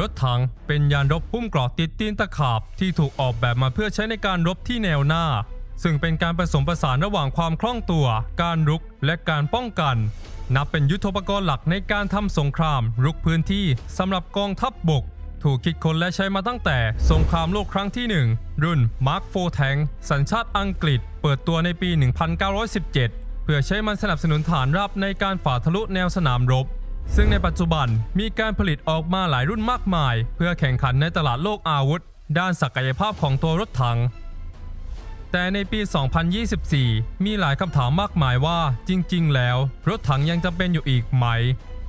รถถังเป็นยานรบพุ่มเกราะติดตีนตะขาบที่ถูกออกแบบมาเพื่อใช้ในการรบที่แนวหน้า ซึ่งเป็นการผสมผสานระหว่างความคล่องตัว การรุกและการป้องกัน นับเป็นยุทโธปกรณ์หลักในการทำสงคราม รุกพื้นที่สำหรับกองทัพบบก ถูกคิดค้นและใช้มาตั้งแต่สงครามโลกครั้งที่ 1 รุ่น Mark IV Tank สัญชาติอังกฤษ เปิดตัวในปี 1917 เพื่อใช้มันสนับสนุนฐานราบในการฝ่าทะลุแนวสนามรบ ซึ่งในปัจจุบันมีการผลิตออกมาหลายรุ่นมากมาย เพื่อแข่งขันในตลาดโลกอาวุธ ด้านศักยภาพของตัวรถถัง แต่ในปี 2024 มีหลายคำถามมากมายว่าจริง ๆ แล้ว รถถังยังจำเป็นอยู่อีกไหม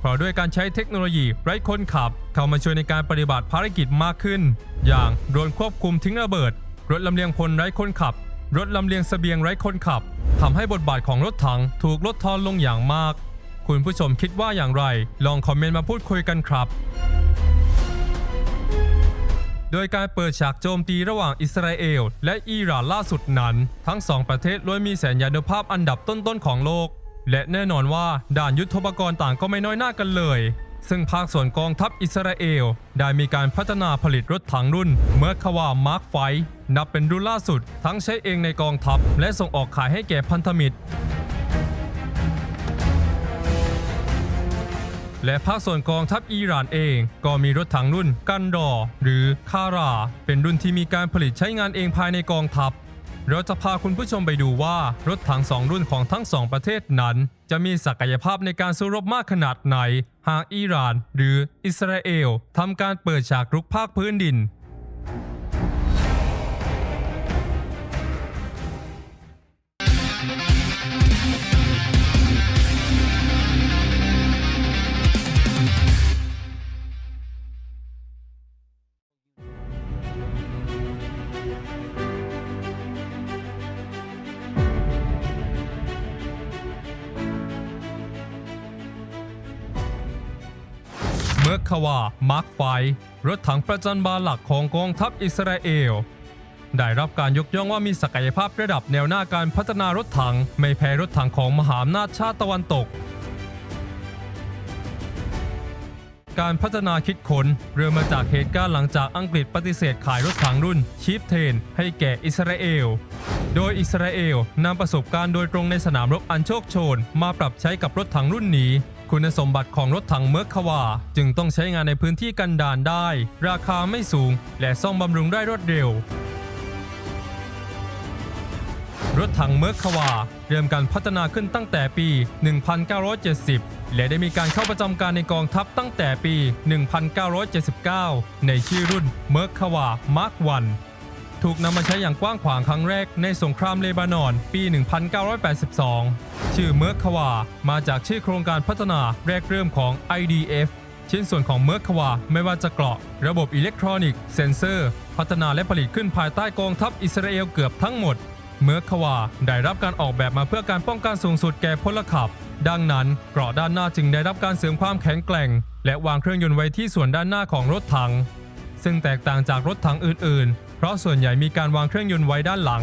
เพราะด้วยการใช้เทคโนโลยีไร้คนขับ เข้ามาช่วยในการปฏิบัติภารกิจมากขึ้น อย่างโดรนควบคุมทิ้งระเบิด รถลำเลียงพลไร้คนขับ รถลำเลียงเสบียงไร้คนขับทำให้บทบาทของรถถังถูกลดทอนลงอย่างมาก คุณผู้ชมคิดว่าอย่างไร ลองคอมเมนต์มาพูดคุยกันครับ โดยการเปิดฉากโจมตีระหว่างอิสราเอล และอิหร่านล่าสุดนั้น ทั้งสองประเทศล้วนมีแสนยานุภาพอันดับต้นๆของโลก และแน่นอนว่าด่านยุทธปกรณ์ต่างก็ไม่น้อยหน้ากันเลย ซึ่งภาคส่วนกองทัพอิสราเอล ได้มีการพัฒนาผลิตรถถังรุ่นเมอร์คาวามาร์คไฟนับเป็นรุ่นล่าสุด ทั้งใช้เองในกองทัพ และส่งออกขายให้แก่พันธมิตร และภาคส่วนกองทัพอิหร่านเองก็มีรถถังรุ่นกันดอ หรือคารา เป็นรุ่นที่มีการผลิตใช้งานเองภายในกองทัพ เราจะพาคุณผู้ชมไปดูว่ารถถังสองรุ่นของทั้งสองประเทศนั้น จะมีศักยภาพในการสู้รบมากขนาดไหน หากอิหร่าน หรืออิสราเอลทำการเปิดฉากรุกภาคพื้นดิน อร์คาวามาร์คไฟรถถังประจันบานหลักของกองทัพอิสราเอล ได้รับการยกย่องว่ามีศักยภาพระดับแนวหน้าการพัฒนารถถัง ไม่แพ้รถถังของมหาอำนาจชาติตะวันตก การพัฒนาคิดค้นเริ่มมาจากเหตุการณ์หลังจากอังกฤษปฏิเสธขายรถถังรุ่นชีฟเทนให้แก่อิสราเอลโดยอิสราเอลนำประสบการณ์โดยตรงในสนามรบอันโชคโชน มาปรับใช้กับรถถังรุ่นนี้ คุณสมบัติของรถถังเมอร์คาวาจึงต้องใช้งานในพื้นที่กันดารได้ ราคาไม่สูง และซ่อมบำรุงได้รวดเร็ว รถถังเมอร์คาวาเริ่มการพัฒนาขึ้นตั้งแต่ปี 1970 และได้มีการเข้าประจำการในกองทัพตั้งแต่ปี 1979 ในชื่อรุ่นเมอร์คาวามาร์ควัน ถูกนำมาใช้อย่างกว้างขวางครั้งแรกในสงครามเลบานอน ปี 1982 ชื่อเมอร์ควา มาจากชื่อโครงการพัฒนาแรกเริ่มของ IDF ชิ้นส่วนของเมอร์ควาไม่ว่าจะเกราะ ระบบอิเล็กทรอนิกส์เซนเซอร์ พัฒนาและผลิตขึ้นภายใต้กองทัพอิสราเอลเกือบทั้งหมด เมอร์ควาได้รับการออกแบบมาเพื่อการป้องกันสูงสุดแก่พลขับ ดังนั้นเกราะด้านหน้าจึงได้รับการเสริมความแข็งแกร่ง และวางเครื่องยนต์ไว้ที่ส่วนด้านหน้าของรถถัง ซึ่งแตกต่างจากรถถังอื่นๆ เพราะส่วนใหญ่มีการวางเครื่องยนต์ไว้ด้านหลัง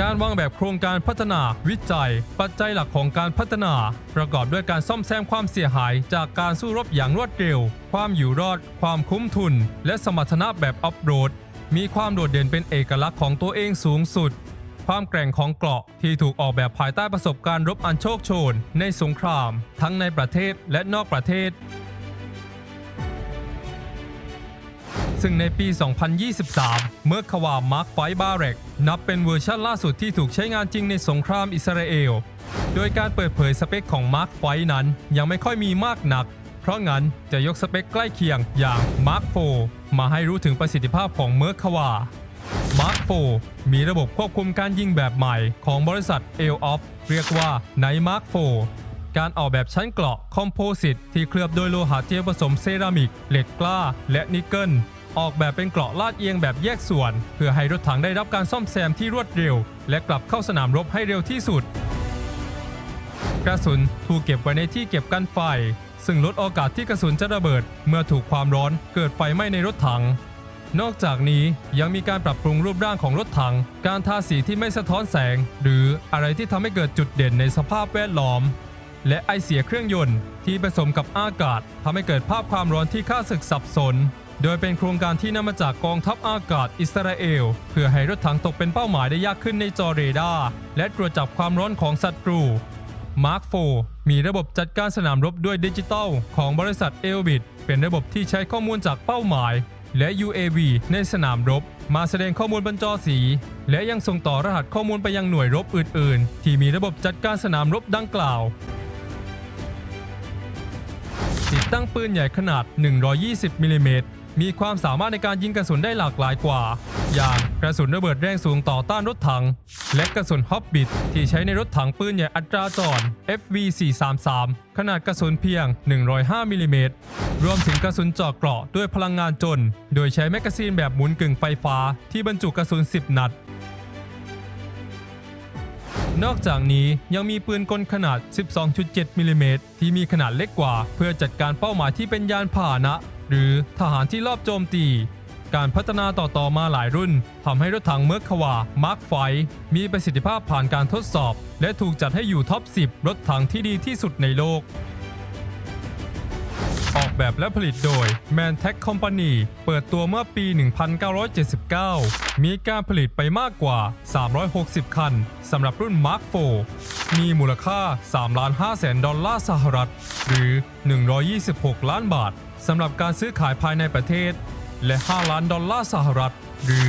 การวางแบบโครงการพัฒนา วิจัย ปัจจัยหลักของการพัฒนา ประกอบด้วยการซ่อมแซมความเสียหาย จากการสู้รบอย่างรวดเร็ว ความอยู่รอด ความคุ้มทุน และสมรรถนะแบบออฟโรดมีความโดดเด่นเป็นเอกลักษณ์ของตัวเองสูงสุด ความแกร่งของเกราะที่ถูกออกแบบภายใต้ประสบการณ์รบอันโชคโชน ในสงคราม ทั้งในประเทศและนอกประเทศ ซึ่งในปี 2023 เมื่อความาร์คไฟบาเรกนับเป็นเวอร์ชันล่าสุดที่ถูกใช้งานจริงในสงครามอิสราเอล โดยการเปิดเผยสเปคของมาร์คไฟนั้นยังไม่ค่อยมีมากนัก เพราะงั้นจะยกสเปคใกล้เคียงอย่างมาร์ค4มาให้รู้ถึงประสิทธิภาพของเมอร์ความาร์ค4มีระบบควบคุมการยิงแบบใหม่ของบริษัทเอลออฟเรียกว่าไนมาร์ค4การออกแบบชั้นเกราะคอมโพสิตที่เคลือบโดยโลหะเจลผสมเซรามิก เหล็กกล้า และนิกเกิล ออกแบบเป็นเกราะลาดเอียงแบบแยกส่วน เพื่อให้รถถังได้รับการซ่อมแซมที่รวดเร็ว และกลับเข้าสนามรบให้เร็วที่สุด กระสุนถูกเก็บไว้ในที่เก็บกันไฟ ซึ่งลดโอกาสที่กระสุนจะระเบิด เมื่อถูกความร้อนเกิดไฟไหม้ในรถถัง นอกจากนี้ยังมีการปรับปรุงรูปร่างของรถถัง การทาสีที่ไม่สะท้อนแสง หรืออะไรที่ทำให้เกิดจุดเด่นในสภาพแวดล้อม และไอเสียเครื่องยนต์ที่ผสมกับอากาศทำให้เกิดภาพความร้อนที่ค่าศึกสับสน โดยเป็นโครงการที่นำมาจากกองทัพอากาศอิสราเอล เพื่อให้รถถังตกเป็นเป้าหมายได้ยากขึ้นในจอเรดาร์และตรวจจับความร้อนของศัตรู Mark 4มีระบบจัดการสนามรบด้วยดิจิตอลของบริษัทเอลบิดเป็นระบบที่ใช้ข้อมูลจากเป้าหมาย และ UAV ในสนามรบ มาแสดงข้อมูลบนจอสี และยังส่งต่อรหัสข้อมูลไปยังหน่วยรบอื่น ๆ ที่มีระบบจัดการสนามรบดังกล่าว ติดตั้งปืนใหญ่ขนาด 120มิลลิเมตร มีความสามารถในการยิงกระสุนได้หลากหลายกว่า อย่างกระสุนระเบิดแรงสูงต่อต้านรถถัง และกระสุนฮอปบิทที่ใช้ในรถถังปืนใหญ่อัตราจร FV433 ขนาดกระสุนเพียง 105มิลลิเมตรรวมถึงกระสุนเจาะเกราะด้วยพลังงานจน โดยใช้แมกกาซีนแบบหมุนกึ่งไฟฟ้าที่บรรจุกระสุน 10 นัดนอกจากนี้ยังมีปืนกลขนาด 12.7มิลลิเมตรที่มีขนาดเล็กกว่า เพื่อจัดการเป้าหมายที่เป็นยานพาหนะ หรือทหารที่ลอบโจมตี การพัฒนาต่อๆมาหลายรุ่นทำให้รถถังเมอร์ความาร์คไฟมีประสิทธิภาพผ่านการทดสอบ และถูกจัดให้อยู่ท็อป 10 รถถังที่ดีที่สุดในโลก ออกแบบและผลิตโดย Man Tech Company เปิดตัวเมื่อปี 1979 มีการผลิตไปมากกว่า 360 คันสำหรับรุ่น Mark IV มีมูลค่า3ล้าน5แสนดอลลาร์สหรัฐ หรือ 126 ล้านบาท สำหรับการซื้อขายภายในประเทศ และ 5 ล้านดอลลาร์สหรัฐ หรือ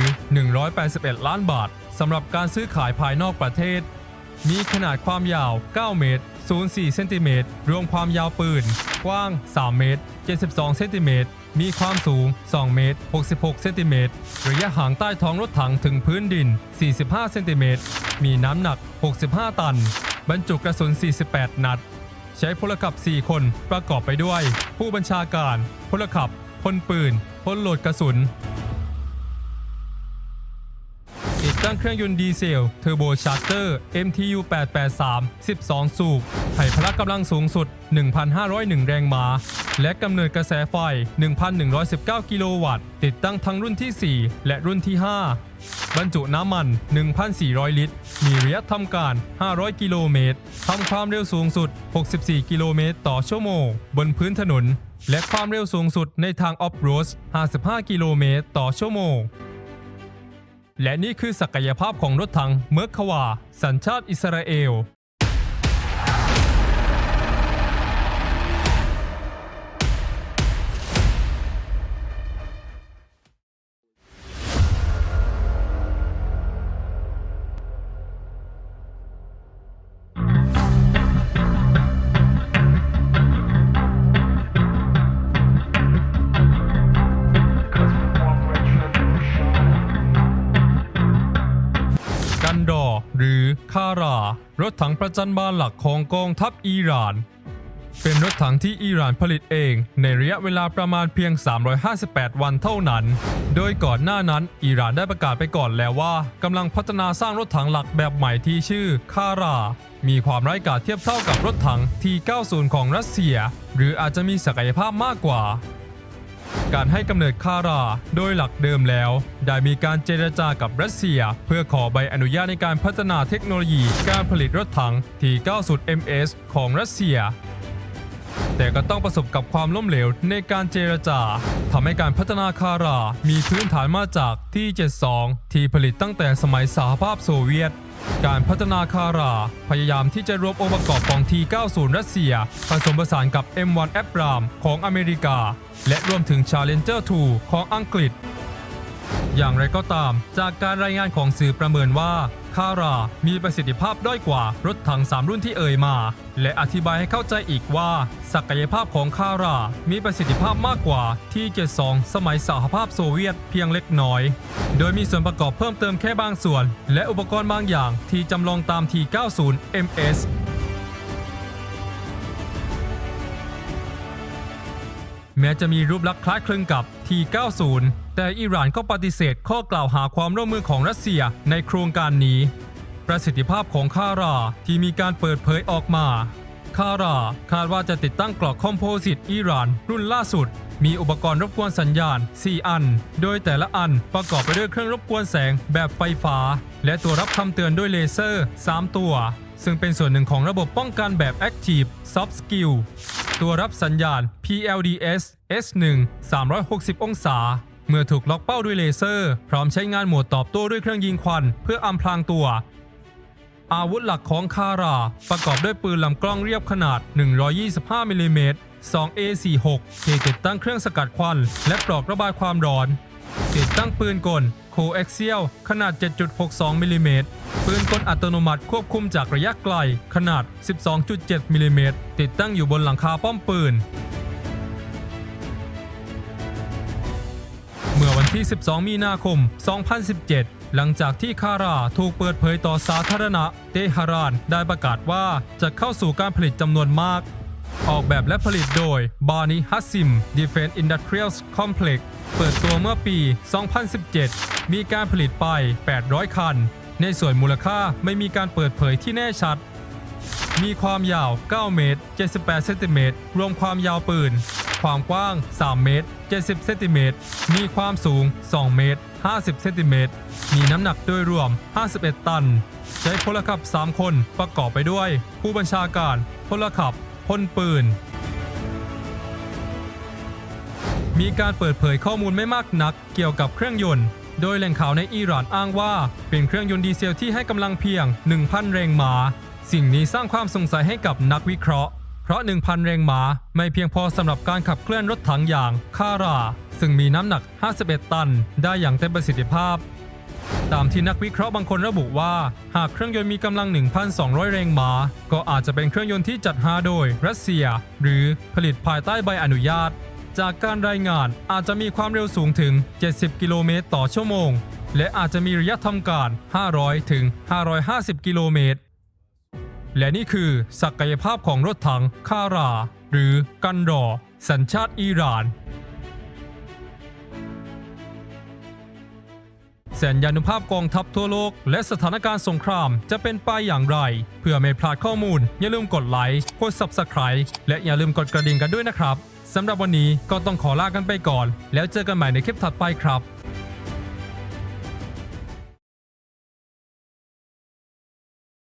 181 ล้านบาทสำหรับการซื้อขายภายนอกประเทศ มีขนาดความยาว 9 เมตร 04 เซนติเมตร รวมความยาวปืน กว้าง 3 เมตร 72 เซนติเมตร มีความสูง 2 เมตร 66 เซนติเมตร ระยะห่างใต้ท้องรถถังถึงพื้นดิน 45 เซนติเมตร มีน้ำหนัก 65 ตัน บรรจุกระสุน 48 นัด ใช้พลขับ 4 คนประกอบไปด้วย ผู้บัญชาการพลขับพลปืนพลโหลดกระสุน ติดตั้งเครื่องยนต์ดีเซลเทอร์โบชาร์เตอร์ MTU 883 12 สูบให้พละกำลังสูงสุด 1,501 แรงม้า และกำเนิดกระแสไฟ 1,119 กิโลวัตต์ ติดตั้งทั้งรุ่นที่ 4 และรุ่นที่ 5 บรรจุน้ำมัน 1,400 ลิตร มีระยะทำการ 500 กิโลเมตร ทำความเร็วสูงสุด 64 กิโลเมตรต่อชั่วโมง บนพื้นถนน และความเร็วสูงสุดในทางออฟโรด55 กิโลเมตรต่อชั่วโมง และนี่คือศักยภาพของรถถังเมอร์ควา สัญชาติอิสราเอล นดอร์หรือคารารถถังประจันบานหลักของกองทัพอิหร่าน เป็นรถถังที่อิหร่านผลิตเอง ในระยะเวลาประมาณเพียง 358 วันเท่านั้น โดยก่อนหน้านั้นอิหร่านได้ประกาศไปก่อนแล้วว่ากำลังพัฒนาสร้างรถถังหลักแบบใหม่ที่ชื่อคารา มีความไร้กาจเทียบเท่ากับรถถัง T90 ของรัสเซีย หรืออาจจะมีศักยภาพมากกว่า การให้กำเนิดคาราโดยหลักเดิมแล้ว ได้มีการเจรจากับรัสเซีย เพื่อขอใบอนุญาตในการพัฒนาเทคโนโลยีการผลิตรถถังที่90 MS ของรัสเซีย แต่ก็ต้องประสบกับความล้มเหลวในการเจรจาทำให้การพัฒนาคารา มีพื้นฐานมาจากที่ 72 ที่ผลิตตั้งแต่สมัยสหภาพโซเวียต การพัฒนาคารา พยายามที่จะรวมองค์ประกอบของ T90 รัสเซีย ผสมผสานกับ M1 Abram ของอเมริกา และรวมถึง Challenger 2 ของอังกฤษ อย่างไรก็ตาม จากการรายงานของสื่อประเมินว่า คารา มีประสิทธิภาพด้อยกว่ารถถัง 3 รุ่นที่เอ่ยมา และอธิบายให้เข้าใจอีกว่า ศักยภาพของคารา มีประสิทธิภาพมากกว่าที่ 72 สมัยสหภาพโซเวียตเพียงเล็กน้อย โดยมีส่วนประกอบเพิ่มเติมแค่บางส่วน และอุปกรณ์บางอย่างที่จำลองตาม T90 MS แม้จะมีรูปลักษณ์คล้ายคลึงกับ T90 แต่อิหร่านก็ปฏิเสธข้อกล่าวหาความร่วมมือของรัสเซียในโครงการนี้ ประสิทธิภาพของคาราที่มีการเปิดเผยออกมาคาราคาดว่าจะติดตั้งกรอกคอมโพสิตอิหร่าน รุ่นล่าสุด มีอุปกรณ์รบกวนสัญญาณ 4 อัน โดยแต่ละอันประกอบไปด้วยเครื่องรบกวนแสงแบบไฟฟ้า และตัวรับคำเตือนด้วยเลเซอร์ 3 ตัว ซึ่งเป็นส่วนหนึ่งของระบบป้องกันแบบ Active Soft Skill ตัวรับสัญญาณ PLDS S1 360 องศา เมื่อถูกล็อกเป้าด้วยเลเซอร์ พร้อมใช้งานโหมดตอบโต้ด้วยเครื่องยิงควัน เพื่ออำพรางตัว อาวุธหลักของคารา ประกอบด้วยปืนลำกล้องเรียบขนาด 125มิลลิเมตร 2A46 ที่ติดตั้งเครื่องสกัดควัน และปลอกระบายความร้อน ติดตั้งปืนกลโคเอ็กเซียลขนาด 7.62 มิลลิเมตร ปืนกลอัตโนมัติควบคุมจากระยะไกล ขนาด 12.7 มิลลิเมตร ติดตั้งอยู่บนหลังคาป้อมปืน เมื่อวันที่ 12 มีนาคม 2017 หลังจากที่คาราถูกเปิดเผยต่อสาธารณะ เตหะรานได้ประกาศว่าจะเข้าสู่การผลิตจำนวนมาก ออกแบบและผลิตโดยบานิฮัสซิม Defense Industrials Complex เปิดตัวเมื่อปี 2017 มีการผลิตไป 800 คัน ในส่วนมูลค่าไม่มีการเปิดเผยที่แน่ชัด มีความยาว 9 เมตร 78 เซนติเมตร รวมความยาวปืน ความกว้าง 3 เมตร 70 เซนติเมตร มีความสูง 2 เมตร 50 เซนติเมตร มีน้ำหนักโดยรวม 51 ตัน ใช้พลขับ 3 คนประกอบไปด้วย ผู้บัญชาการพลขับพลปืน มีการเปิดเผยข้อมูลไม่มากนักเกี่ยวกับเครื่องยนต์ โดยแหล่งข่าวในอิหร่านอ้างว่า เป็นเครื่องยนต์ดีเซลที่ให้กำลังเพียง 1,000 แรงม้า สิ่งนี้สร้างความสงสัยให้กับนักวิเคราะห์ เพราะ 1,000 แรงม้าไม่เพียงพอสำหรับการขับเคลื่อนรถถังอย่างคาราซึ่งมีน้ำหนัก 51 ตัน ได้อย่างเต็มประสิทธิภาพ ตามที่นักวิเคราะห์บางคนระบุว่า หากเครื่องยนต์มีกำลัง 1,200 แรงม้า ก็อาจจะเป็นเครื่องยนต์ที่จัดหาโดยรัสเซีย หรือผลิตภายใต้ใบอนุญาต จากการรายงานอาจจะมีความเร็วสูงถึง 70 กิโลเมตรต่อชั่วโมง และอาจจะมีระยะทำการ 500 ถึง 550 กิโลเมตร และนี่คือศักยภาพของรถถังคารา หรือกันรอสัญชาติอิหร่านแสนยานุภาพกองทัพทั่วโลก และสถานการณ์สงครามจะเป็นไปอย่างไร เพื่อไม่พลาดข้อมูล อย่าลืมกดไลค์ กด Subscribe และอย่าลืมกดกระดิ่งกันด้วยนะครับ สำหรับวันนี้ก็ต้องขอลากันไปก่อน แล้วเจอกันใหม่ในคลิปถัดไปครับ